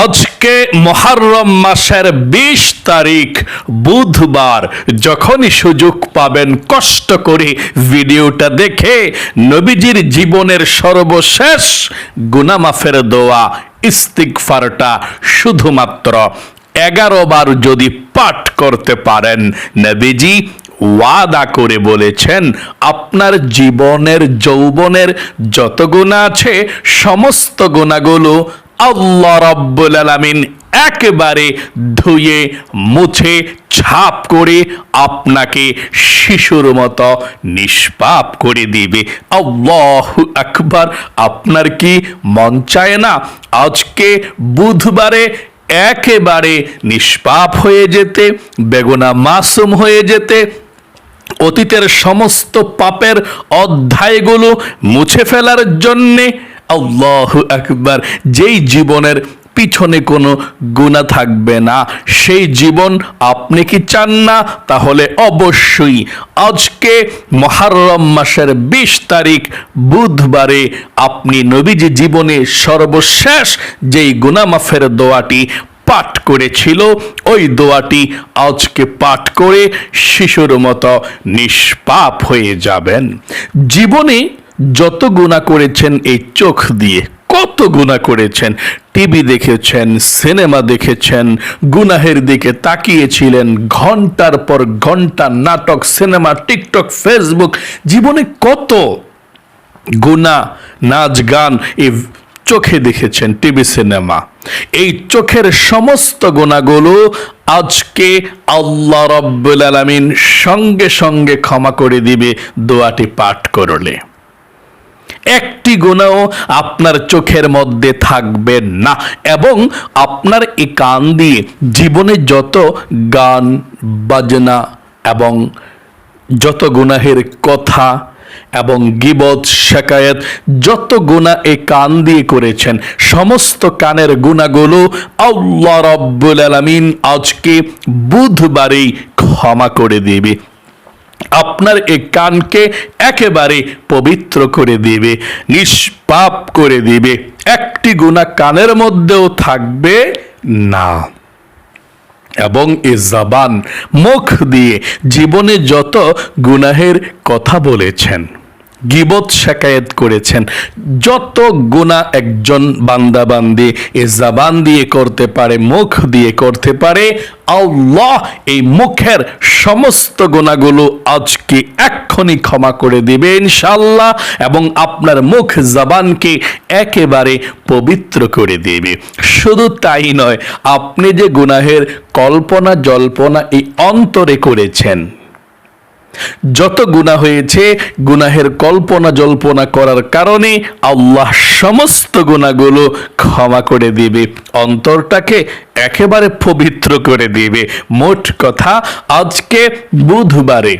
আজকে মহারম মাসের বিশ তারিখ, বুধবার। যখনই সুযোগ পাবেন, কষ্ট করে ভিডিওটা দেখে নবীজির জীবনের সর্বশেষ গুনামাফের দোয়া ইস্তিকফারটা শুধুমাত্র এগারো বার যদি পাঠ করতে পারেন, নবীজি ওয়াদা করে বলেছেন, আপনার জীবনের যৌবনের যত গুণা আছে, সমস্ত গুণাগুলো আল্লাহ রব্বুল আলামিন একেবারে ধুয়ে, মুছে, ছাপ করে আপনাকে শিশুর মতো নিষ্পাপ করে দিবে। আল্লাহ আকবার। আপনার কি মন চায় না আজকে বুধবারে একেবারে নিষ্পাপ হয়ে যেতে, বেগুনা মাসুম হয়ে যেতে, অতীতের সমস্ত পাপের অধ্যায়গুলো মুছে ফেলার জন্যে আল্লাহ আকবার, যেই জীবনের পিছনে কোনো গুণা থাকবে না। সেই জীবন আপনি কি চান না? তাহলে অবশ্যই আজকে মহারম মাসের বিশ তারিখ, বুধবারে আপনি নবীজি জীবনে সর্বশেষ যেই গুনামাফের দোয়াটি পাঠ করেছিল, ওই দোয়াটি আজকে পাঠ করে শিশুর মতো নিষ্পাপ হয়ে যাবেন। জীবনে যত গুণা করেছেন এই চোখ দিয়ে, কত গুণা করেছেন। টিভি দেখেছেন, সিনেমা দেখেছেন, গুনাহের দিকে তাকিয়েছিলেন, ঘণ্টার পর ঘণ্টা নাটক, সিনেমা, টিকটক, ফেসবুক, জীবনে কত গুণা নাচ, গান এই চোখে দেখেছেন টিভি, সিনেমা। এই চোখের সমস্ত গুণাগুলো আজকে আল্লাহ রব্বুল আলমিন সঙ্গে সঙ্গে ক্ষমা করে দিবে, দোয়াটি পাঠ করলে। একটি গুণাও আপনার চোখের মধ্যে থাকবে না। এবং আপনার এই কান দিয়ে জীবনে যত গান, বাজনা এবং যত গুনাহের কথা এবং গিবত, শেকায়েত যত গুণা এ কান দিয়ে করেছেন, সমস্ত কানের গুণাগুলো আল্লাহ রব্বুল আলমিন আজকে বুধবারেই ক্ষমা করে দেবে। আপনার এই কানকে একেবারে পবিত্র করে দিবে, নিষ্পাপ করে দিবে। একটি গুণা কানের মধ্যেও থাকবে না। এবং এ জবান মুখ দিয়ে জীবনে যত গুনাহের কথা বলেছেন গিবত শেকায়েত করেছেন। যত গুণা একজন বান্দাবান্দি এ জাবান দিয়ে করতে পারে, মুখ দিয়ে করতে পারে, আল্লাহ এই মুখের সমস্ত গুণাগুলো আজকে এক্ষুনি ক্ষমা করে দিবে ইনশাল্লাহ এবং আপনার মুখ জাবানকে একেবারে পবিত্র করে দেবে। শুধু তাই নয়, আপনি যে গুনাহের কল্পনা জল্পনা এই অন্তরে করেছেন যত গুণা হয়েছে, গুনাহের কল্পনা জল্পনা করার কারণে আল্লাহ সমস্ত গুণাগুলো ক্ষমা করে দিবে, অন্তরটাকে একেবারে পবিত্র করে দিবে। মোট কথা, আজকে বুধবারে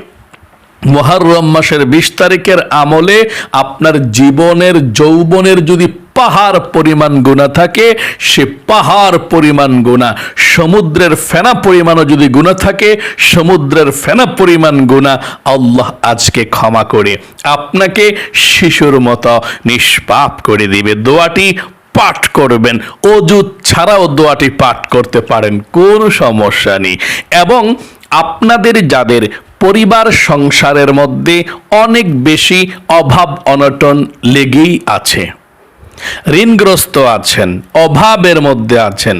মহারম মাসের বিশ তারিখের আমলে আপনার জীবনের, যৌবনের যদি পাহাড় পরিমাণ গুণা থাকে, সে পাহাড় পরিমাণ গুণা। সমুদ্রের ফেনা পরিমাণও যদি গুণা থাকে, সমুদ্রের ফেনা পরিমাণ গুণা আল্লাহ আজকে ক্ষমা করে। আপনাকে শিশুর মতো নিষ্পাপ করে দিবে। দোয়াটি পাঠ করবেন। অজুত ছাড়াও দোয়াটি পাঠ করতে পারেন, কোনো সমস্যা নেই। এবং আপনাদের যাদের পরিবার সংসারের মধ্যে অনেক বেশি অভাব অনটন লেগেই আছে। ঋণগ্রস্ত আছেন, অভাবের মধ্যে আছেন,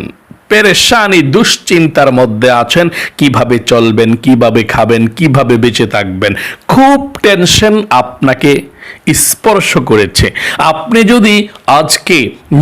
পেরেশানি, দুশ্চিন্তার মধ্যে আছেন, কীভাবে চলবেন, কীভাবে খাবেন, কীভাবে বেঁচে থাকবেন। খুব টেনশন আপনাকে স্পর্শ করেছে। আপনি যদি আজকে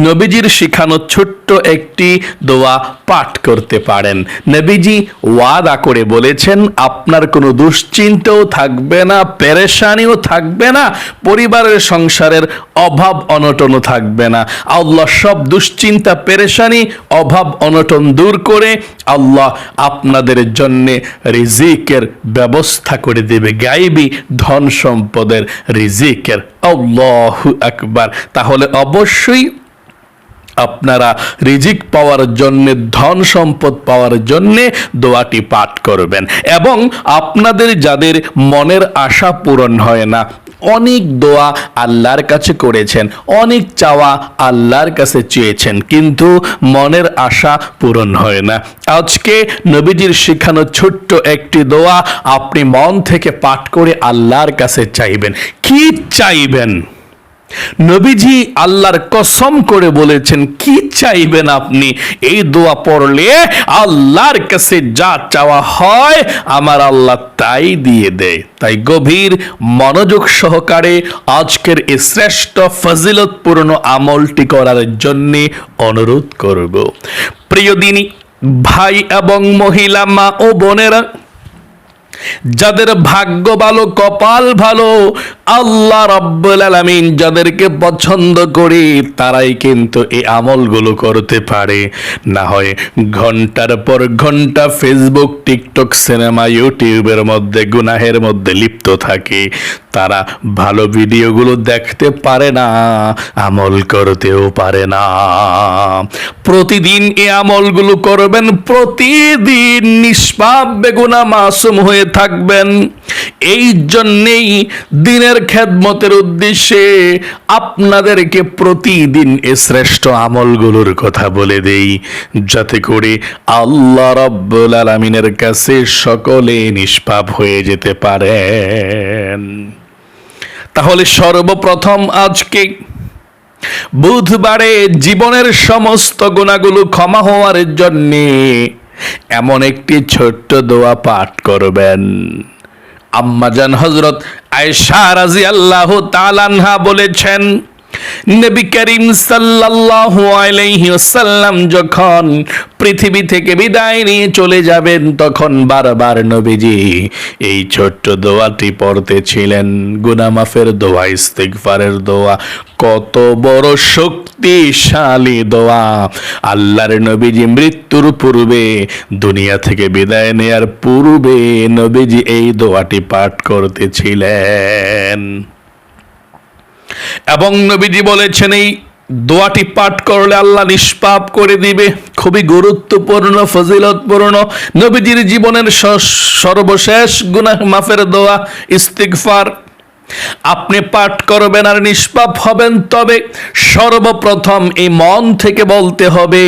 নবীজির শিখানো ছোট্ট একটি দোয়া পাঠ করতে পারেন, নবীজি ওয়াদা করে বলেছেন, আপনার কোনো দুশ্চিন্তাও থাকবে না, পেরেশানিও থাকবে না, পরিবারের সংসারের অভাব অনটনও থাকবে না। আল্লাহ সব দুশ্চিন্তা, পেরেশানি, অভাব অনটন দূর করে আল্লাহ আপনাদের জন্যে রিজিকের ব্যবস্থা করে দেবে। গাইবি ধন সম্পদের রিজিকের আল্লাহ আকবার। তাহলে অবশ্যই আপনারা রিজিক পাওয়ার জন্য, ধন সম্পদ পাওয়ার জন্য দোয়াটি পাঠ করবেন। এবং আপনাদের যাদের মনের আশা পূরণ হয় না অনেক দোয়া আল্লাহর কাছে করেছেন, অনেক চাওয়া আল্লাহর কাছে চেয়েছেন, কিন্তু মনের আশা পূরণ হয় না। আজকে নবীজির শেখানো ছোট্ট একটি দোয়া আপনি মন থেকে পাঠ করে আল্লাহর কাছে চাইবেন। কি চাইবেন? নবীজি আল্লাহর কসম করে বলেছেন, কি চাইবেন আপনি? এই দোয়া পড়লে আল্লাহর কাছে যা চাওয়া হয়, আমার আল্লাহ তাই দিয়ে দেয়। তাই গভীর মনোযোগ সহকারে আজকের এই শ্রেষ্ঠ ফজিলতপূর্ণ আমলটি করার জন্য অনুরোধ করব। প্রিয় দিনী, ভাই এবং মহিলা, মা ও বোনেরা যাদের ভাগ্য ভালো, কপাল ভালো, আল্লাহ রব্বুল আলামিন যাদেরকে পছন্দ করি, তারাই কিন্তু এই আমলগুলো করতে পারে। না হয় ঘণ্টার পর ঘণ্টা ফেসবুক টিকটক সিনেমা ইউটিউবের মধ্যে গুনাহের মধ্যে লিপ্ত থাকে। তারা ভালো ভিডিওগুলো দেখতে পারে না, আমল করতেও পারে না। প্রতিদিন এই আমলগুলো করবেন, প্রতিদিন নিষ্পাপ বেগুনা মাসুম হয়ে থাকবেন। এই জন্যেই দিনের খেদমতের উদ্দেশ্যে আপনাদেরকে প্রতিদিন এ শ্রেষ্ঠ আমলগুলোর কথা বলে দেই, যাতে করে আল্লাহ রব্বুল আলমিনের কাছে সকলে নিষ্পাপ হয়ে যেতে পারেন। তাহলে সর্বপ্রথম আজকে বুধবারে জীবনের সমস্ত গুণাগুলো ক্ষমা হওয়ার জন্যে এমন একটি ছোট্ট দোয়া পাঠ করবেন। আম্মাজান হজরত আয়সা রাজি আল্লাহ তালানহা বলেছেন নবী করিম সাল্লাল্লাহু আলাইহি ওয়াসাল্লাম যখন পৃথিবী থেকে বিদায় নিয়ে চলে যাবেন, তখন বারবার নবীজি এই ছোট্ট দোয়াটি পড়তেছিলেন। গুনামাফের দোয়া, ইস্তিগফারের দোয়া, কত বড় শক্তিশালী দোয়া। আল্লাহর নবীজি মৃত্যুর পূর্বে, দুনিয়া থেকে বিদায় নেয়ার পূর্বে নবীজি এই দোয়াটি পাঠ করতেছিলেন। এবং নবীজি বলেছেন, এই দোয়াটি পাঠ করলে আল্লাহ নিষ্পাপ করে দিবে। খুবই গুরুত্বপূর্ণ, ফজিলতপূর্ণ। নবীজির জীবনের সর্বশেষ গুনাহ মাফের দোয়া, ইস্তিগফার। আপনি পাঠ করবেন আর নিষ্পাপ হবেন তবে সর্বপ্রথম এই মন থেকে বলতে হবে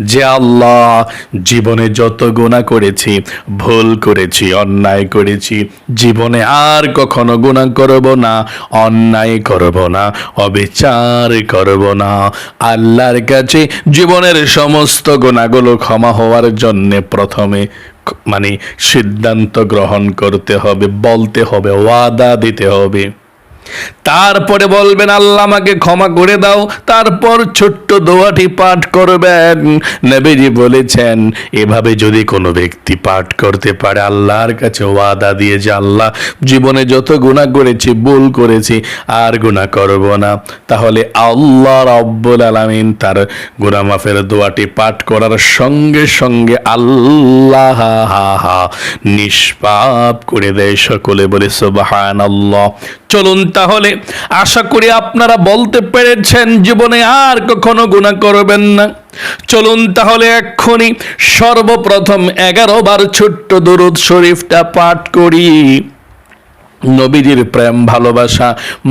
যে আল্লাহ, জীবনে যত গুণা করেছি, ভুল করেছি, অন্যায় করেছি, জীবনে আর কখনো গুণা করব না, অন্যায় করব না, অবিচার করব না। আল্লাহর কাছে জীবনের সমস্ত গুণাগুলো ক্ষমা হওয়ার জন্যে প্রথমে মানে সিদ্ধান্ত গ্রহণ করতে হবে বলতে হবে ওয়াদা দিতে হবে। তারপরে বলবেন, আল্লাহ আমাকে ক্ষমা করে দাও। তারপর ছোট্ট দোয়াটি পাঠ করবেন। নবীজি বলেছেন, এভাবে যদি কোনো ব্যক্তি পাঠ করতে পারে, আল্লাহর কাছে ওয়াদা দিয়ে যে, আল্লাহ, জীবনে যত গুণা করেছি, ভুল করেছি, আর গুণা করব না। তাহলে আল্লাহ রব্বুল আলামিন তার গুণা মাফের দোয়াটি পাঠ করার সঙ্গে সঙ্গে আল্লাহ নিষ্পাপ করে দেয় সকলে। বলে সুবাহান আল্লাহ চলুন তাহলে আশা করি আপনারা বলতে পেরেছেন, জীবনে আর কখনো গুণা করবেন না। চলুন তাহলে এক্ষুনি সর্বপ্রথম এগারো বার ছোট্ট দরুদ শরীফটা পাঠ করি। নবীজির প্রেম, ভালোবাসা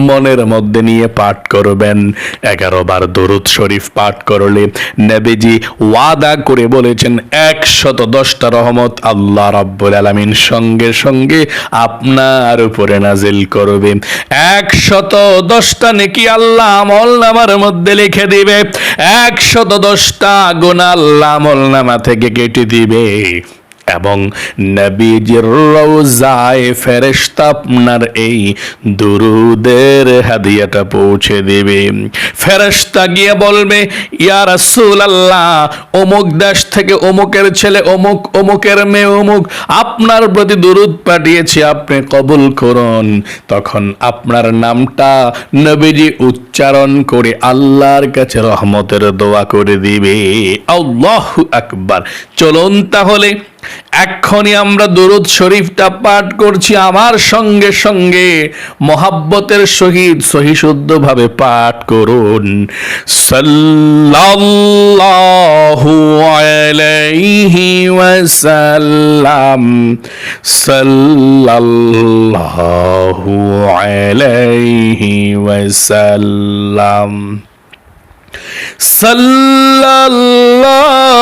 মনের মধ্যে নিয়ে পাঠ করবেন। এগারো বার দরুদ শরীফ পাঠ করলে নবীজি ওয়াদা করে বলেছেন, একশত দশটা রহমত আল্লাহ রাব্বুল আলামিন সঙ্গে সঙ্গে আপনার উপরে নাজিল করবে। একশত দশটা নেকি আল্লাহ আমল নামার মধ্যে লিখে দিবে। একশত দশটা গুণ আল্লাহ আমল নামা থেকে কেটে দিবে। এবং নবীজির রওজায় ফেরেশতা আপনার এই দুরুদের হাদিয়াটা পৌঁছে দেবে। ফেরেশতা গিয়ে বলবে, ইয়া রাসূলুল্লাহ, অমুক দেশ থেকে অমুকের ছেলে, অমুক, অমুকের মেয়ে, অমুক, আপনার প্রতি দুরুদ পাঠিয়েছি, আপনি কবুল করুন। তখন আপনার নামটা নবীজি উচ্চারণ করে আল্লাহর কাছে রহমতের দোয়া করে দিবে। আল্লাহু আকবার। চলুন তাহলে এক্ষণি আমরা দরুদ শরীফটা পাঠ করছি আমার সঙ্গে সঙ্গে। মহাব্বতের সহিত সহিশুদ্ধ ভাবে পাঠ করুন। সাল্লাল্লাহু আলাইহি ওয়াসাল্লাম। সাল্লাল্লাহু আলাইহি ওয়াসাল্লাম। সাল্লাল্লাহু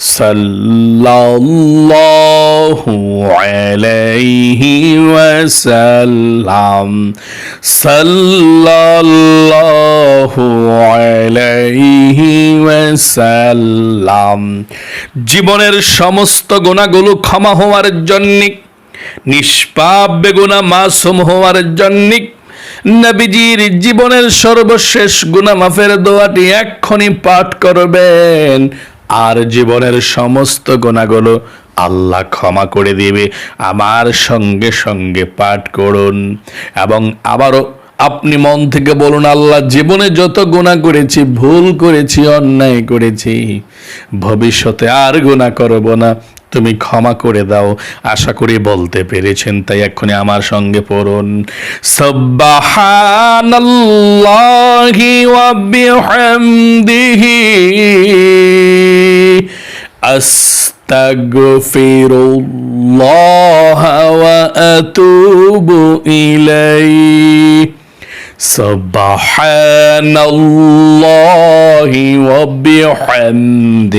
সাল্লাল্লাহু আলাইহি ওয়াসাল্লাম। সাল্লাল্লাহু আলাইহি ওয়াসাল্লাম। জীবনের সমস্ত গুণাগুলো ক্ষমা হওয়ার জন্য, নিষ্পাপ বেগুনা মাসুম হওয়ার জন্য, নবীজির জীবনের সর্বশেষ গুণামাফের দোয়াটি এক্ষণি পাঠ করবেন। আর জীবনের সমস্ত গোনাগুলো আল্লাহ ক্ষমা করে দেবে। আমার সঙ্গে সঙ্গে পাঠ করুন এবং আবারও আপনি মন থেকে বলুন, আল্লাহ জীবনে যত গোনা করেছি, ভুল করেছি, অন্যায় করেছি, ভবিষ্যতে আর গোনা করব না। তুমি ক্ষমা করে দাও আশা করি বলতে পেরেছেন তাই এক্ষুনি আমার সঙ্গে পড়ুন সব্বাহানাল্লাহি ওয়া বিহামদিহি আস্তাগফিরুল্লাহ ওয়া আতুবু ইলাইহি سبحان الله وبحمده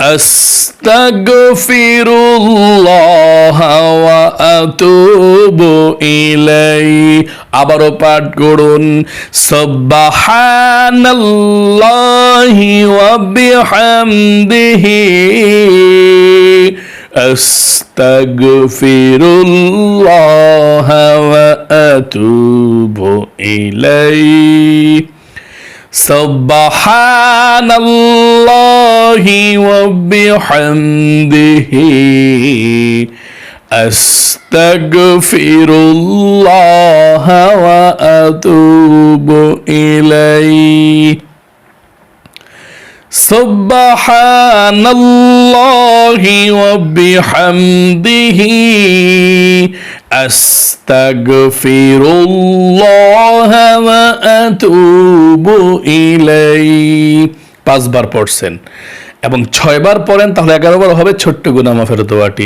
আস্তাগফিরুল্লাহ ওয়া আতুবু ইলাইহি। আবারও পাঠ করুন। সুবহানাল্লাহি ওয়া বিহামদিহি। আস্তাগফিরুল্লাহ ওয়া আতুবু ইলাইহি। سبحان الله وبحمده. أستغفر الله وأتوب إليه. سبحان الله وبحمده أستغفر الله وأتوب إليه পাঁচবার পড়ছেন এবং ছয়বার পড়েন তাহলে এগারো বার হবে ছোট্ট গুনাহ মাফের দোয়াটি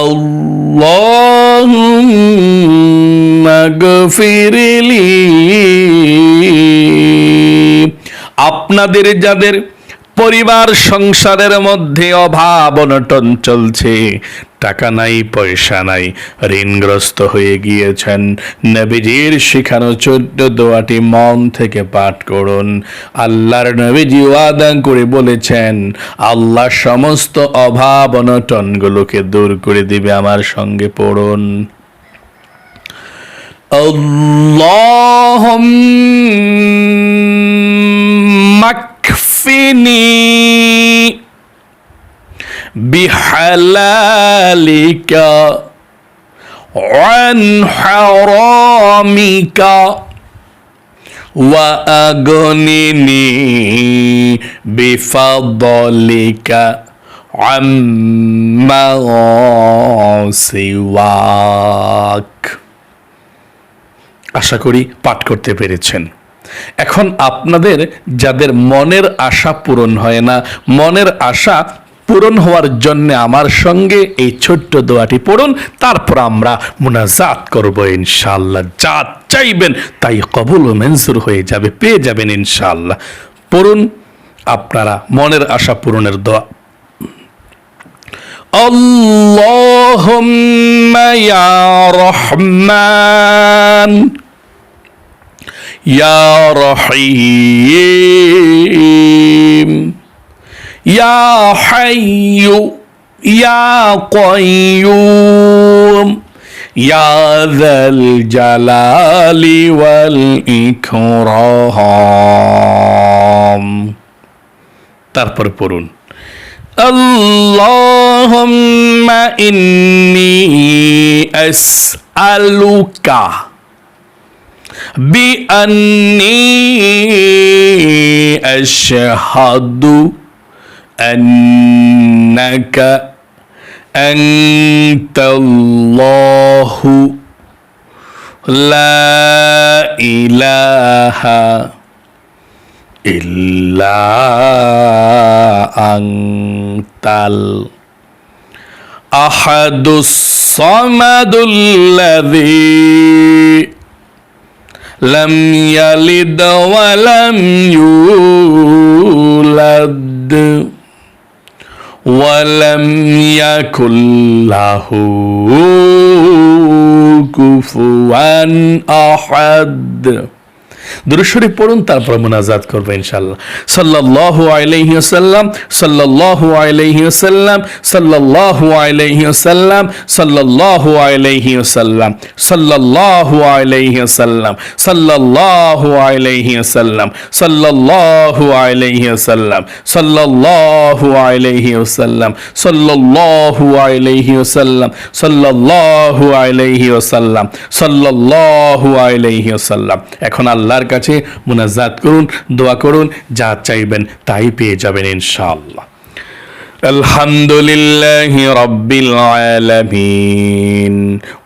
اللهم اغفر لي আপনাদের যাদের পরিবার সংসারের মধ্যে অভাব অনটন চলছে টাকা নাই পয়সা নাই ঋণগ্রস্ত হয়ে গিয়েছেন নবীজির শিখানো চোদ্দ দোয়াটি মন থেকে পাঠ করুন আল্লাহর নবীজি ওয়াদা করে বলেছেন আল্লাহ সমস্ত অভাব অনটনগুলোকে দূর করে দিবে আমার সঙ্গে পড়ুন اللهم اكفني بحلالك عن حرامك وأغنني بفضلك عما سواك আশা করি পাঠ করতে পেরেছেন এখন আপনাদের যাদের মনের আশা পূরণ হয় না মনের আশা পূরণ হওয়ার জন্য আমার সঙ্গে এই ছোট্ট দোয়াটি পড়ুন তারপর আমরা মুনাজাত করব ইনশাআল্লাহ যা চাইবেন তাই কবুল ও মঞ্জুর হয়ে যাবে পেয়ে যাবেন ইনশাআল্লাহ পড়ুন আপনারা মনের আশা পূরণের দোয়া اللهم يا رحمن يا رحيم يا حي يا قيوم يا ذا الجلال والإكرام তারপর পড়ুন اللهم إني أسألك بأني أشهد أنك أنت الله لا إله إلا أنت الأحد الصمد الذي لم يلد ولم يولد. ولم يكن له كفوا أحد. দুরুশরীফ পড়ুন তারপর মোনাজাত করব ইনশাল্লাহ সাল্লাল্লাহু আলাইহি ওয়াসাল্লাম সাল্লাল্লাহু আলাইহি ওয়াসাল্লাম সাল্লাল্লাহু আলাইহি ওয়াসাল্লাম সাল্লাল্লাহু আলাইহি ওয়াসাল্লাম সাল্লাল্লাহু আলাইহি ওয়াসাল্লাম সাল্লাল্লাহু আলাইহি ওয়াসাল্লাম সাল্লাল্লাহু আলাইহি ওয়াসাল্লাম সাল্লাল্লাহু আলাইহি ওয়াসাল্লাম তার কাছে মোনাজাত করুন দোয়া করুন যা চাইবেন তাই পেয়ে যাবেন ইনশাআল্লাহ। الحمد لله رب العالمين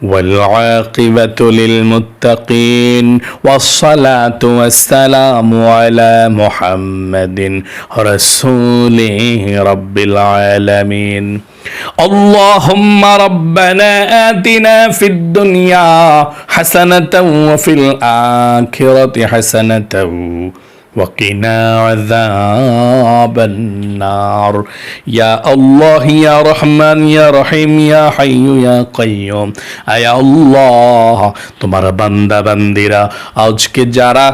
والعاقبة للمتقين والصلاة والسلام على محمد رسوله رب العالمين. اللهم ربنا آتنا في الدنيا حسنة وفي الآخرة حسنة وقنا عذاب النار يا الله يا رحمن يا رحيم يا حي يا قيوم আয় আল্লাহ তোমার বান্দা বান্দিরা আজকে যারা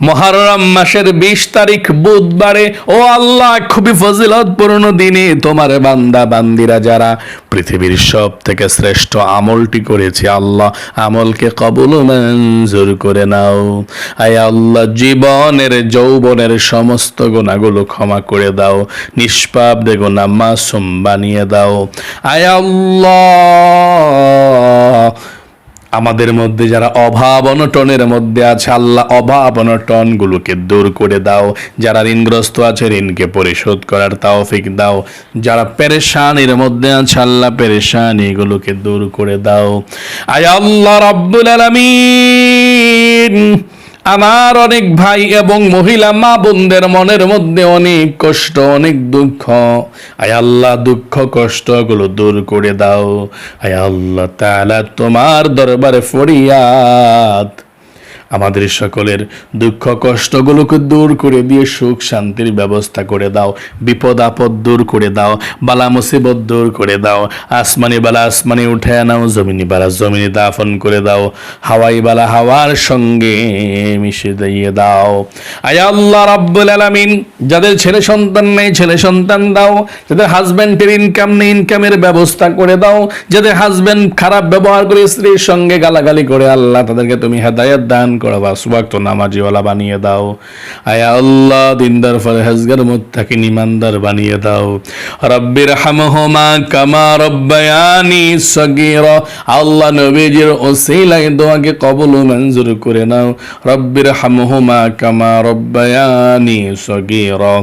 মহারম মাসের বিশ তারিখ বুধবারে, ও আল্লাহ, খুবই ফজিলত ফজিলতপূর্ণ দিনে তোমার বান্দা বান্দিরা যারা পৃথিবীর সব থেকে শ্রেষ্ঠ আমলটি করেছে, আল্লাহ আমলকে কবুল মঞ্জুর করে নাও। আয় আল্লাহ, জীবনের, যৌবনের সমস্ত গুণাগুলো ক্ষমা করে দাও, নিষ্পাপ গুণা মাসুম বানিয়ে দাও। আয় আল্লাহ আমাদের মধ্যে যারা অভাব অনটনের মধ্যে আছে, আল্লাহ অভাব অনটন গুলোকে দূর করে দাও। যারা ঋণগ্রস্ত আছে, ঋণকে পরিশোধ করার তাওফিক দাও। যারা পেরেশানির মধ্যে আছে, আল্লাহ পেরেশানি এগুলোকে দূর করে দাও। আয় আল্লাহ রাব্বুল আলামিন! আমার অনেক ভাই এবং মহিলা মা বোনদের মনের মধ্যে অনেক কষ্ট, অনেক দুঃখ। আয় আল্লাহ, দুঃখ, কষ্টগুলো দূর করে দাও। আয় আল্লাহ তাআলা তোমার দরবারে ফরিয়াদ আমাদের সকলের দুঃখ কষ্টগুলোকে দূর করে দিয়ে সুখ শান্তির ব্যবস্থা করে দাও। বিপদ আপদ দূর করে দাও। বালা মুসিবত দূর করে দাও। আসমানি বালা আসমানি উঠে নাও, জমিনি বালা জমিনি দাফন করে দাও। হাওয়াই বালা হাওয়ার সঙ্গে মিশে দিয়ে দাও। আয় আল্লাহ রাব্বুল আলামিন, যাদের ছেলে সন্তান নেই, ছেলে সন্তান দাও। যাদের হাজব্যান্ডের ইনকাম নেই ইনকামের ব্যবস্থা করে দাও। যাদের হাজব্যান্ড খারাপ ব্যবহার করে স্ত্রীর সঙ্গে গালাগালি করে, আল্লাহ তাদেরকে তুমি হেদায়ত দান করো বা সুবাক্ত নামাজিওয়ালা বানিয়ে দাও। আয়া আল্লাহ, দিনদার ফরহেজগার, মুত্তাকিন ইমানদার বানিয়ে দাও। রব্বির হামহুমা কামা রব্বায়ানি সগীরা। আল্লাহ নবীজির ওসিলায় দোয়াকে কবুল ও মঞ্জুর করে নাও। রব্বির হামহুমা কামা রব্বায়ানি সগীরা।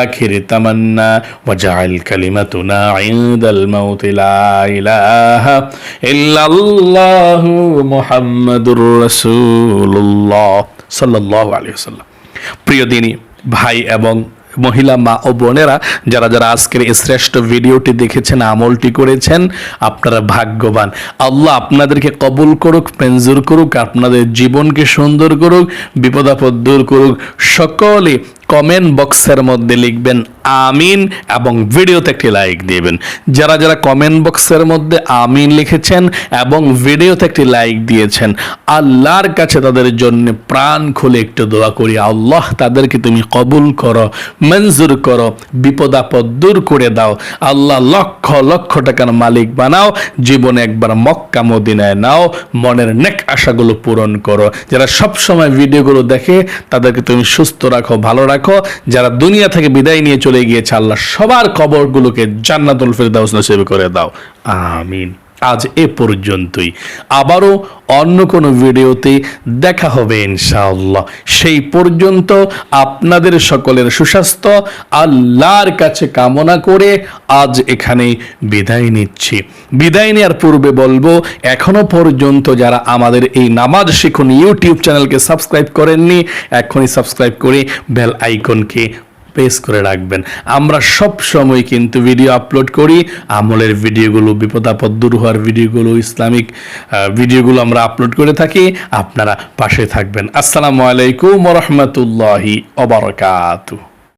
আখির তামান্না, ওয়াজআল কালিমাতুনা ইনদাল মাউত, লা ইলাহা ইল্লাল্লাহু মুহাম্মাদুর রাসূলুল্লাহ সাল্লাহ আলী সাল্লাম প্রিয় দিনী, ভাই এবং মহিলা, মা ও বোনেরা, যারা যারা আজকের এই শ্রেষ্ঠ ভিডিওটি দেখেছেন, আমলটি করেছেন, আপনারা ভাগ্যবান। আল্লাহ আপনাদেরকে কবুল করুক, মঞ্জুর করুক, আপনাদের জীবনকে সুন্দর করুক বিপদাপদ দূর করুক। সকলে কমেন্ট বক্সের মধ্যে লিখবেন আমিন এবং ভিডিওতে একটি লাইক দিবেন। যারা যারা কমেন্ট বক্সের মধ্যে আমিন লিখেছেন এবং ভিডিওতে একটি লাইক দিয়েছেন, আল্লাহর কাছে তাদের জন্য প্রাণ খুলে একটু দোয়া করি। আল্লাহ তাদেরকে তুমি কবুল করো, মঞ্জুর করো, বিপদ আপদ দূর করে দাও। আল্লাহ লক্ষ লক্ষ টাকার মালিক বানাও, জীবনে একবার মক্কা মদিনায় নাও, মনের নেক আশাগুলো পূরণ করো। যারা সব সময় ভিডিওগুলো দেখে তাদেরকে তুমি সুস্থ রাখো, ভালো রাখো যারা দুনিয়া থেকে বিদায় নিয়ে চলে গিয়েছে, আল্লাহ সবার কবরগুলোকে জান্নাতুল ফেরদাউস নসিব করে দাও। আমিন। আজ এ পর্যন্তই। আবারও অন্য কোনো ভিডিওতে দেখা হবে ইনশাআল্লাহ। সেই পর্যন্ত আপনাদের সকলের সুস্বাস্থ্য, আল্লাহর কাছে কামনা করে আজ এখানে বিদায় নিচ্ছি। বিদায় নেওয়ার পূর্বে বলব, এখনও পর্যন্ত যারা আমাদের এই নামাজ শিখুন, ইউটিউব চ্যানেলকে সাবস্ক্রাইব করেননি, এখনই সাবস্ক্রাইব করে বেল আইকনকে প্রেস করে রাখবেন। আমরা সব সময় কিন্তু ভিডিও আপলোড করি। আমলের ভিডিওগুলো বিপদাপদ দূর হওয়ার ভিডিওগুলো ইসলামিক ভিডিওগুলো আমরা আপলোড করে থাকি। আপনারা পাশে থাকবেন। আসসালামু আলাইকুম রহমতুল্লাহি অবরকাতু